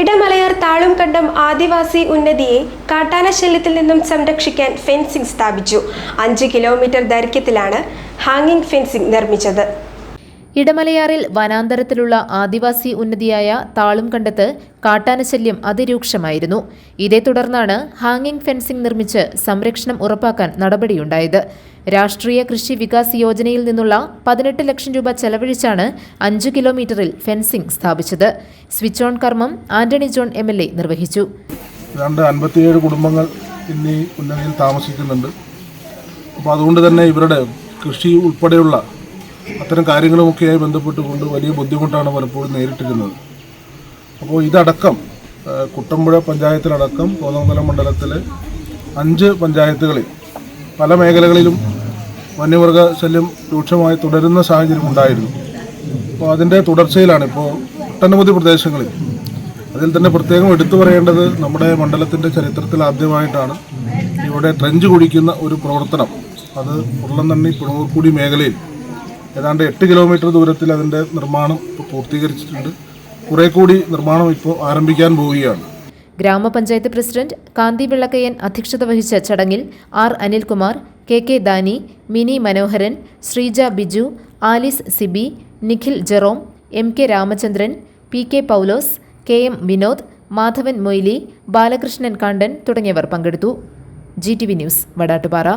ഇടമലയാർ താളുംകണ്ടം ആദിവാസി ഉന്നതിയെ കാട്ടാനശല്യത്തിൽ നിന്നും സംരക്ഷിക്കാൻ ഫെൻസിംഗ് സ്ഥാപിച്ചു. അഞ്ച് കിലോമീറ്റർ ദൈർഘ്യത്തിലാണ് ഹാങ്ങിംഗ് ഫെൻസിംഗ് നിർമ്മിച്ചത്. ഇടമലയാറിൽ വനാന്തരത്തിലുള്ള ആദിവാസി ഉന്നതിയായ താളും താളുംകണ്ടത്ത് കാട്ടാനശല്യം അതിരൂക്ഷമായിരുന്നു. ഇതേ തുടർന്നാണ് ഹാങ്ങിംഗ് ഫെൻസിംഗ് നിർമ്മിച്ച് സംരക്ഷണം ഉറപ്പാക്കാൻ നടപടിയുണ്ടായത്. രാഷ്ട്രീയ കൃഷി വികാസ് യോജനയിൽ നിന്നുള്ള പതിനെട്ട് ലക്ഷം രൂപ ചെലവഴിച്ചാണ് അഞ്ചു കിലോമീറ്ററിൽ ഫെൻസിംഗ് സ്ഥാപിച്ചത്. സ്വിച്ച് ഓൺ കർമ്മം Antony John M L A നിർവഹിച്ചു. ഏതാണ്ട് അൻപത്തിയേഴ് കുടുംബങ്ങൾ താമസിക്കുന്നുണ്ട്. അതുകൊണ്ട് തന്നെ ഇവരുടെ കൃഷി ഉൾപ്പെടെയുള്ള അത്തരം കാര്യങ്ങളുമൊക്കെയായി ബന്ധപ്പെട്ടുകൊണ്ട് വലിയ ബുദ്ധിമുട്ടാണ് പലപ്പോഴും നേരിട്ടിരുന്നത്. അപ്പോൾ ഇതടക്കം കുട്ടമ്പുഴ പഞ്ചായത്തിലടക്കം കോതമംഗലം മണ്ഡലത്തിലെ അഞ്ച് പഞ്ചായത്തുകളിൽ പല മേഖലകളിലും വന്യമൃഗ ശല്യം രൂക്ഷമായി തുടരുന്ന സാഹചര്യം ഉണ്ടായിരുന്നു. അപ്പോൾ അതിന്റെ തുടർച്ചയിലാണ് ഇപ്പോൾ ഒട്ടനവധി പ്രദേശങ്ങളിൽ. അതിൽ തന്നെ പ്രത്യേകം എടുത്തു പറയേണ്ടത് നമ്മുടെ മണ്ഡലത്തിന്റെ ചരിത്രത്തിൽ ആദ്യമായിട്ടാണ് ഇവിടെ ട്രെഞ്ച് കുഴിക്കുന്ന ഒരു പ്രവർത്തനം. അത് ഉരുളന്തണ്ണി പുണൂർക്കുടി മേഖലയിൽ ഏതാണ്ട് എട്ട് കിലോമീറ്റർ ദൂരത്തിൽ അതിന്റെ നിർമ്മാണം ഇപ്പോൾ പൂർത്തീകരിച്ചിട്ടുണ്ട്. കുറെ കൂടി നിർമ്മാണം ഇപ്പോൾ ആരംഭിക്കാൻ പോവുകയാണ്. ഗ്രാമപഞ്ചായത്ത് പ്രസിഡന്റ് കാന്തി വിളക്കയ്യൻ അധ്യക്ഷത വഹിച്ച ചടങ്ങിൽ R Anilkumar K K Dani Mini Manoharan Sreeja Biju Alice Sibi Nikhil Jerome M K Ramachandran P K Paulose K M Vinod Madhavan Moily Balakrishnan Kandan തുടങ്ങിയവർ പങ്കെടുത്തു. G T V news Vadattupara.